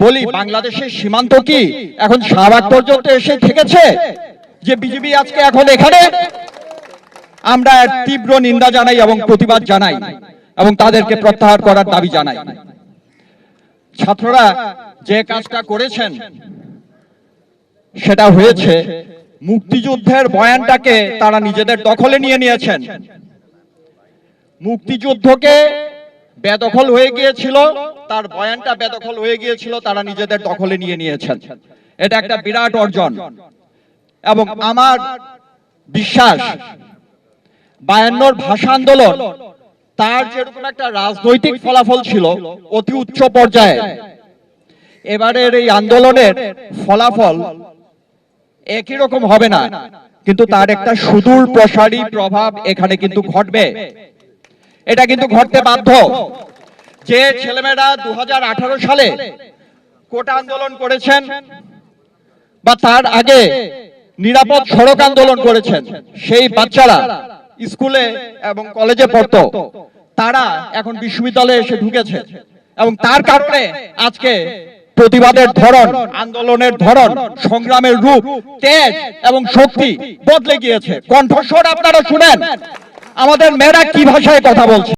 বলি বাংলাদেশের সীমান্ত কি? এখন শাহবাগ পর্যন্ত এসে থেকেছে যে বিজেপি আজকে এখন এখানে। আমরা তীব্র নিন্দা জানাই এবং প্রতিবাদ জানাই এবং তাদেরকে প্রত্যাহার করার দাবি জানাই। ছাত্ররা যে কাজটা করেছেন সেটা হয়েছে মুক্তিযুদ্ধের বয়ানটাকে তারা নিজেদের দখলে নিয়ে নিয়েছেন। মুক্তিযুদ্ধকে বেদখল হয়ে গিয়েছিল, তার বয়ানটা বেদখল হয়ে গিয়েছিল, তারা নিজেদের দখলে নিয়ে নিয়েছেন। এটা একটা বিরাট অর্জন। এবং আমার বিশ্বাস, বায়ান্নর ভাষা আন্দোলন, তার যেরকম একটা রাজনৈতিক ফলাফল ছিল, অতি উচ্চ পর্যায়ে, এবারের এই আন্দোলনের ফলাফল একই রকম হবে না। কিন্তু তার একটা সুদূর প্রসারী প্রভাব এখানে কিন্তু ঘটবে। এটা কিন্তু ঘটতে বাধ্য। যে ছেলেমেয়েরা দু হাজার আঠারো সালে কোটা আন্দোলন করেছেন বা তার আগে নিরাপদ সড়ক আন্দোলন করেছেন সেই বাচ্চারা স্কুলে এবং কলেজে পড়তো তারা এখন বিশ্ববিদ্যালয়ে এসে ঢুকেছে। এবং তার কারণে আজকে প্রতিবাদের ধরন আন্দোলনের ধরন সংগ্রামের রূপ তেজ এবং শক্তি বদলে গিয়েছে। কণ্ঠস্বর আপনারা শুনেন। আমাদের মেয়েরা কি ভাষায় কথা বলছে?